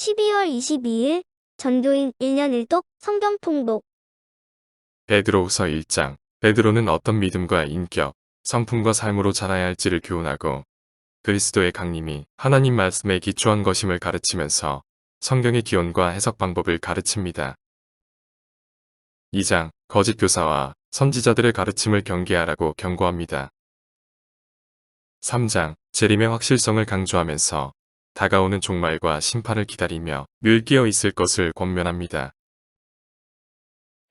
12월 22일 전교인 1년 1독 성경 통독 베드로후서 1장 베드로는 어떤 믿음과 인격, 성품과 삶으로 자라야 할지를 교훈하고 그리스도의 강림이 하나님 말씀에 기초한 것임을 가르치면서 성경의 기원과 해석 방법을 가르칩니다. 2장 거짓 교사와 선지자들의 가르침을 경계하라고 경고합니다. 3장 재림의 확실성을 강조하면서 다가오는 종말과 심판을 기다리며 늘 깨어 있을 것을 권면합니다.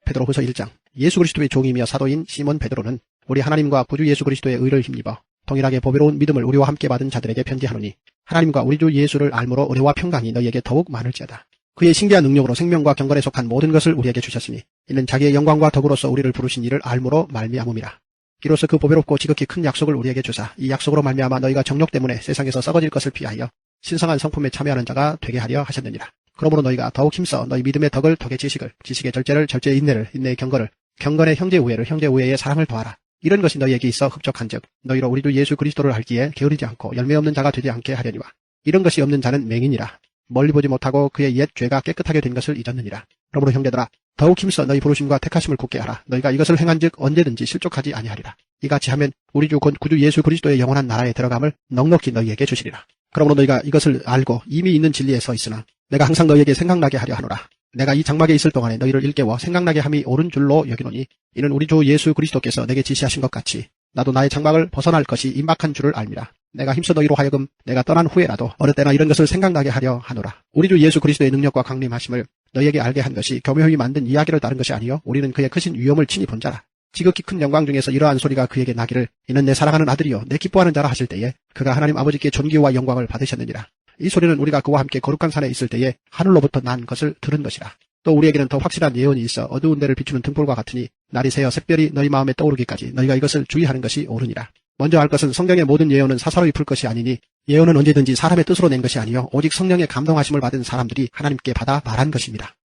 베드로후서 1장 예수 그리스도의 종이며 사도인 시몬 베드로는 우리 하나님과 구주 예수 그리스도의 의를 힘입어 동일하게 보배로운 믿음을 우리와 함께 받은 자들에게 편지하노니 하나님과 우리 주 예수를 알므로 은혜와 평강이 너희에게 더욱 많을지어다. 그의 신기한 능력으로 생명과 경건에 속한 모든 것을 우리에게 주셨으니 이는 자기의 영광과 덕으로서 우리를 부르신 이를 알므로 말미암음이라. 이로써 그 보배롭고 지극히 큰 약속을 우리에게 주사 이 약속으로 말미암아 너희가 정욕 때문에 세상에서 썩어질 것을 피하여 신성한 성품에 참여하는 자가 되게 하려 하셨느니라. 그러므로 너희가 더욱 힘써 너희 믿음의 덕을 덕의 지식을 지식의 절제를 절제의 인내를 인내의 경건을 경건의 형제 우애를 형제 우애의 사랑을 더하라. 이런 것이 너희에게 있어 흡족한즉 너희로 우리 주 예수 그리스도를 알기에 게으르지 않고 열매 없는 자가 되지 않게 하려니와 이런 것이 없는 자는 맹인이라 멀리 보지 못하고 그의 옛 죄가 깨끗하게 된 것을 잊었느니라. 그러므로 형제들아 더욱 힘써 너희 부르심과 택하심을 굳게 하라. 너희가 이것을 행한즉 언제든지 실족하지 아니하리라. 이같이 하면 우리 주 곧 구주 예수 그리스도의 영원한 나라에 들어감을 넉넉히 너희에게 주시리라. 그러므로 너희가 이것을 알고 이미 있는 진리에 서 있으나 내가 항상 너희에게 생각나게 하려 하노라. 내가 이 장막에 있을 동안에 너희를 일깨워 생각나게 함이 옳은 줄로 여기노니 이는 우리 주 예수 그리스도께서 내게 지시하신 것 같이 나도 나의 장막을 벗어날 것이 임박한 줄을 알미라. 내가 힘써 너희로 하여금 내가 떠난 후에라도 어느 때나 이런 것을 생각나게 하려 하노라. 우리 주 예수 그리스도의 능력과 강림하심을 너희에게 알게 한 것이 교묘히 만든 이야기를 따른 것이 아니요 우리는 그의 크신 위엄을 친히 본 자라. 지극히 큰 영광 중에서 이러한 소리가 그에게 나기를 이는 내 사랑하는 아들이요 내 기뻐하는 자라 하실 때에 그가 하나님 아버지께 존귀와 영광을 받으셨느니라. 이 소리는 우리가 그와 함께 거룩한 산에 있을 때에 하늘로부터 난 것을 들은 것이라. 또 우리에게는 더 확실한 예언이 있어 어두운 데를 비추는 등불과 같으니 날이 새어 샛별이 너희 마음에 떠오르기까지 너희가 이것을 주의하는 것이 옳으니라. 먼저 알 것은 성경의 모든 예언은 사사로이 풀 것이 아니니 예언은 언제든지 사람의 뜻으로 낸 것이 아니요 오직 성령의 감동하심을 받은 사람들이 하나님께 받아 말한 것입니다.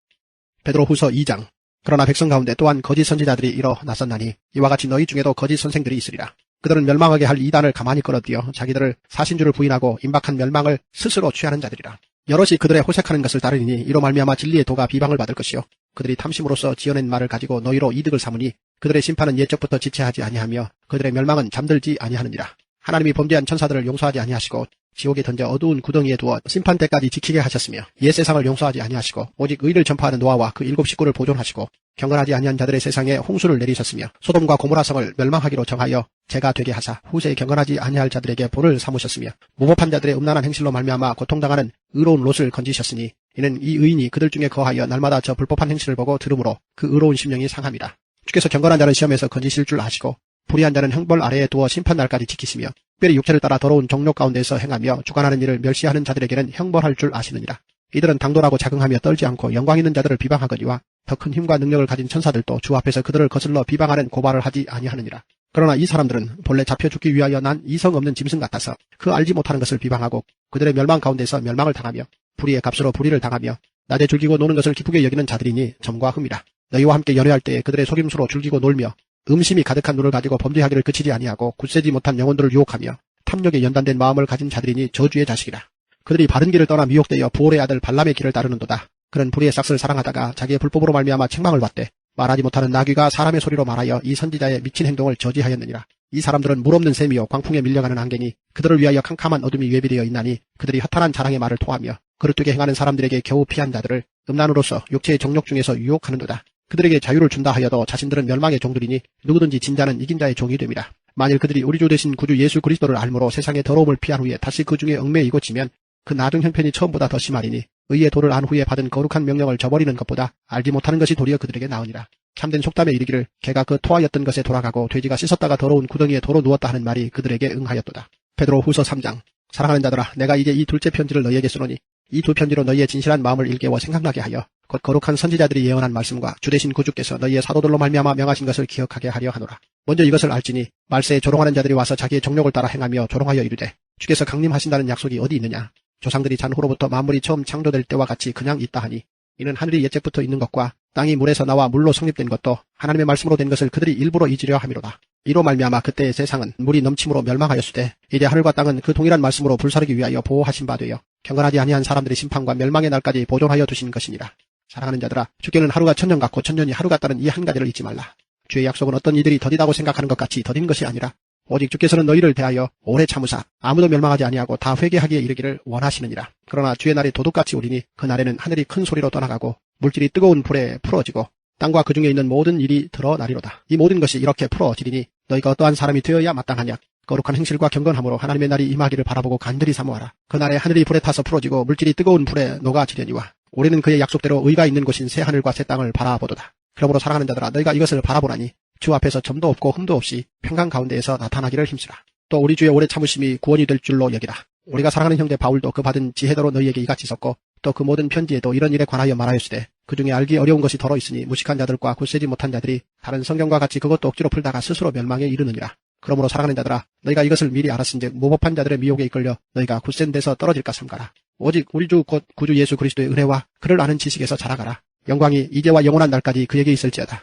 베드로 후서 2장 그러나 백성 가운데 또한 거짓 선지자들이 일어났었나니 이와 같이 너희 중에도 거짓 선생들이 있으리라. 그들은 멸망하게 할 이단을 가만히 끌어들여 자기들을 사신주를 부인하고 임박한 멸망을 스스로 취하는 자들이라. 여럿이 그들의 호색하는 것을 따르니 이로 말미암아 진리의 도가 비방을 받을 것이요 그들이 탐심으로써 지어낸 말을 가지고 너희로 이득을 삼으니 그들의 심판은 옛적부터 지체하지 아니하며 그들의 멸망은 잠들지 아니하느니라. 하나님이 범죄한 천사들을 용서하지 아니하시고 지옥에 던져 어두운 구덩이에 두어 심판 때까지 지키게 하셨으며 옛 세상을 용서하지 아니하시고 오직 의를 전파하는 노아와 그 일곱 식구를 보존하시고 경건하지 아니한 자들의 세상에 홍수를 내리셨으며 소돔과 고모라 성을 멸망하기로 정하여 제가 되게 하사 후세에 경건하지 아니할 자들에게 볼을 삼으셨으며 무법한 자들의 음란한 행실로 말미암아 고통당하는 의로운 롯을 건지셨으니 이는 이 의인이 그들 중에 거하여 날마다 저 불법한 행실을 보고 들으므로 그 의로운 심령이 상함이라. 주께서 경건한 자는 시험에서 건지실 줄 아시고 불의한 자는 형벌 아래에 두어 심판 날까지 지키시며 특별히 육체를 따라 더러운 정욕 가운데서 행하며 주관하는 일을 멸시하는 자들에게는 형벌할 줄 아시느니라. 이들은 당돌하고 자긍하며 떨지 않고 영광 있는 자들을 비방하거니와 더 큰 힘과 능력을 가진 천사들도 주 앞에서 그들을 거슬러 비방하는 고발을 하지 아니하느니라. 그러나 이 사람들은 본래 잡혀 죽기 위하여 난 이성 없는 짐승 같아서 그 알지 못하는 것을 비방하고 그들의 멸망 가운데서 멸망을 당하며 불의의 값으로 불의를 당하며 낮에 즐기고 노는 것을 기쁘게 여기는 자들이니 점과 흠이라. 너희와 함께 연회할 때에 그들의 속임수로 즐기고 놀며 음심이 가득한 눈을 가지고 범죄하기를 그치지 아니하고 굳세지 못한 영혼들을 유혹하며 탐욕에 연단된 마음을 가진 자들이니 저주의 자식이라. 그들이 바른 길을 떠나 미혹되어 부올의 아들 발람의 길을 따르는도다. 그는 불의의 싹을 사랑하다가 자기의 불법으로 말미암아 책망을 받되 말하지 못하는 나귀가 사람의 소리로 말하여 이 선지자의 미친 행동을 저지하였느니라. 이 사람들은 물 없는 샘이요 광풍에 밀려가는 안개니 그들을 위하여 캄캄한 어둠이 외비되어 있나니 그들이 허탄한 자랑의 말을 토하며 그릇되게 행하는 사람들에게 겨우 피한 자들을 음란으로서 육체의 정욕 중에서 유혹하는도다. 그들에게 자유를 준다 하여도 자신들은 멸망의 종들이니 누구든지 진자는 이긴 자의 종이 됩니다. 만일 그들이 우리 주 대신 구주 예수 그리스도를 알므로 세상의 더러움을 피한 후에 다시 그 중에 얽매이고 지면 그 나중 형편이 처음보다 더 심하리니 의의 도를 안 후에 받은 거룩한 명령을 저버리는 것보다 알지 못하는 것이 도리어 그들에게 나으니라. 참된 속담에 이르기를 개가 그 토하였던 것에 돌아가고 돼지가 씻었다가 더러운 구덩이에 도로 누웠다 하는 말이 그들에게 응하였도다. 베드로 후서 3장 사랑하는 자들아 내가 이제 이 둘째 편지를 너희에게 쓰노니 이 두 편지로 너희의 진실한 마음을 일깨워 생각나게 하여 곧 거룩한 선지자들이 예언한 말씀과 주대신 구주께서 너희의 사도들로 말미암아 명하신 것을 기억하게 하려 하노라. 먼저 이것을 알지니 말세에 조롱하는 자들이 와서 자기의 정욕을 따라 행하며 조롱하여 이르되 주께서 강림하신다는 약속이 어디 있느냐. 조상들이 잔 후로부터 만물이 처음 창조될 때와 같이 그냥 있다 하니 이는 하늘이 예적부터 있는 것과 땅이 물에서 나와 물로 성립된 것도 하나님의 말씀으로 된 것을 그들이 일부러 잊으려 함이로다. 이로 말미암아 그때의 세상은 물이 넘침으로 멸망하였으되 이제 하늘과 땅은 그 동일한 말씀으로 불사르기 위하여 보호하신 바 되어 경건하지 아니한 사람들의 심판과 멸망의 날까지 보존하여 두신 것이니라. 사랑하는 자들아 주께는 하루가 천년 같고 천년이 하루 같다는 이 한 가지를 잊지 말라. 주의 약속은 어떤 이들이 더디다고 생각하는 것 같이 더딘 것이 아니라 오직 주께서는 너희를 대하여 오래 참으사 아무도 멸망하지 아니하고 다 회개하기에 이르기를 원하시느니라. 그러나 주의 날이 도둑같이 오리니 그 날에는 하늘이 큰 소리로 떠나가고 물질이 뜨거운 불에 풀어지고 땅과 그 중에 있는 모든 일이 드러나리로다. 이 모든 것이 이렇게 풀어지리니 너희가 어떠한 사람이 되어야 마땅하냐. 거룩한 행실과 경건함으로 하나님의 날이 임하기를 바라보고 간절히 사모하라. 그 날에 하늘이 불에 타서 풀어지고 물질이 뜨거운 불에 녹아지려니와 우리는 그의 약속대로 의가 있는 곳인 새 하늘과 새 땅을 바라보도다. 그러므로 사랑하는 자들아 너희가 이것을 바라보라니 주 앞에서 점도 없고 흠도 없이 평강 가운데에서 나타나기를 힘쓰라. 또 우리 주의 오래 참으심이 구원이 될 줄로 여기라. 우리가 사랑하는 형제 바울도 그 받은 지혜대로 너희에게 이같이 썼고 또 그 모든 편지에도 이런 일에 관하여 말하였으되 그 중에 알기 어려운 것이 더러 있으니 무식한 자들과 굳세지 못한 자들이 다른 성경과 같이 그것도 억지로 풀다가 스스로 멸망에 이르느니라. 그러므로 사랑하는 자들아 너희가 이것을 미리 알았은즉 무법한 자들의 미혹에 이끌려 너희가 굳센 데서 떨어질까 삼가라. 오직 우리 주 곧 구주 예수 그리스도의 은혜와 그를 아는 지식에서 자라가라. 영광이 이제와 영원한 날까지 그에게 있을지어다.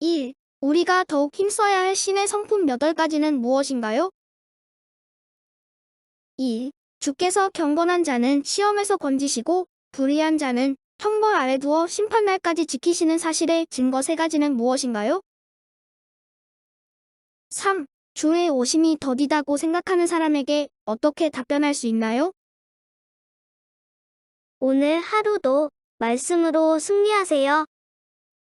1. 우리가 더욱 힘써야 할 신의 성품 몇 가지는 무엇인가요? 2. 주께서 경건한 자는 시험에서 건지시고 불의한 자는 형벌 아래 두어 심판날까지 지키시는 사실의 증거 세 가지는 무엇인가요? 3. 주의 오심이 더디다고 생각하는 사람에게 어떻게 답변할 수 있나요? 오늘 하루도 말씀으로 승리하세요.